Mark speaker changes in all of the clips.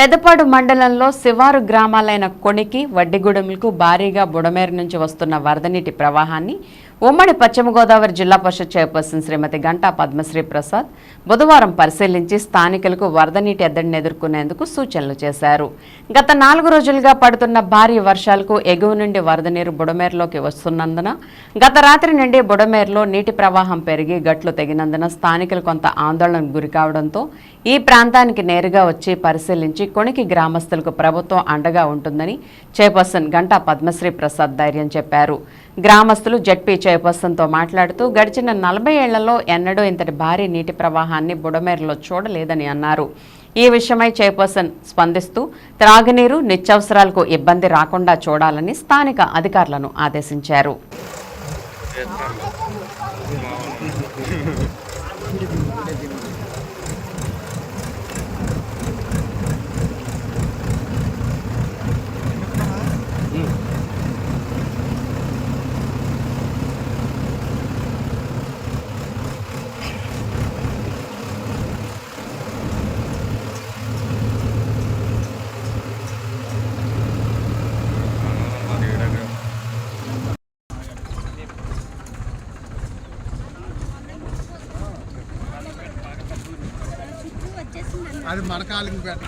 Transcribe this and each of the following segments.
Speaker 1: పెదపాడు మండలంలో శివారు గ్రామాలైన కొనికి వడ్డిగూడెంలకు భారీగా బుడమేరు నుంచి వస్తున్న వరద నీటి ప్రవాహాన్ని ఉమ్మడి పశ్చిమ గోదావరి జిల్లా పరిషత్ చైర్పర్సన్ శ్రీమతి గంటా పద్మశ్రీ ప్రసాద్ బుధవారం పరిశీలించి స్థానికులకు వరద నీటి ఎద్దడిని ఎదుర్కొనేందుకు సూచనలు చేశారు. గత నాలుగు రోజులుగా పడుతున్న భారీ వర్షాలకు ఎగువ నుండి వరద నీరు బుడమేరులోకి వస్తున్నందున గత రాత్రి నుండి బుడమేరులో నీటి ప్రవాహం పెరిగి గట్లు తెగినందున స్థానికులు కొంత ఆందోళనకు గురి కావడంతో ఈ ప్రాంతానికి నేరుగా వచ్చి పరిశీలించి కొనికి గ్రామస్తులకు ప్రభుత్వం అండగా ఉంటుందని చైర్పర్సన్ గంటా పద్మశ్రీ ప్రసాద్ ధైర్యం చెప్పారు. గ్రామస్తులు జడ్పీ చైర్పర్సన్తో మాట్లాడుతూ గడిచిన నలభై ఏళ్ళలో ఎన్నడూ ఇంతటి భారీ నీటి ప్రవాహాన్ని బుడమేరులో చూడలేదని అన్నారు. ఈ విషయమై చైర్పర్సన్ స్పందిస్తూ త్రాగునీరు నిత్యావసరాలకు ఇబ్బంది రాకుండా చూడాలని స్థానిక అధికారులను ఆదేశించారు.
Speaker 2: అది మన కాలింగ్ పెట్ట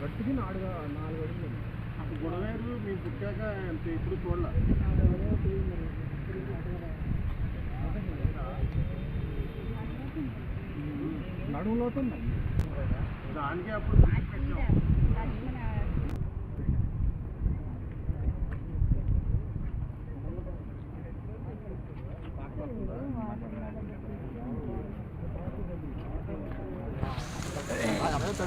Speaker 2: గట్టికి నాలుగు నాలుగు అడుగులు గుడవేరు మీరు పుట్టాక ఎంత ఇప్పుడు చూడాల నడుములోతుంది దానికి అప్పుడు 아, 나도 다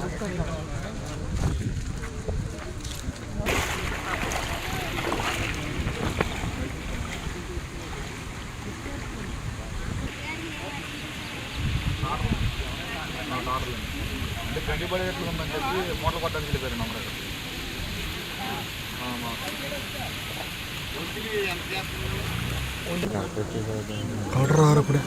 Speaker 3: అంటే ట్వంటీ పది రేట్లు ఉందని చెప్పి మూటలు కొట్టడానికి వెళ్ళిపోయారు నమ్మరు
Speaker 2: కౌటర్ రారు ఇప్పుడు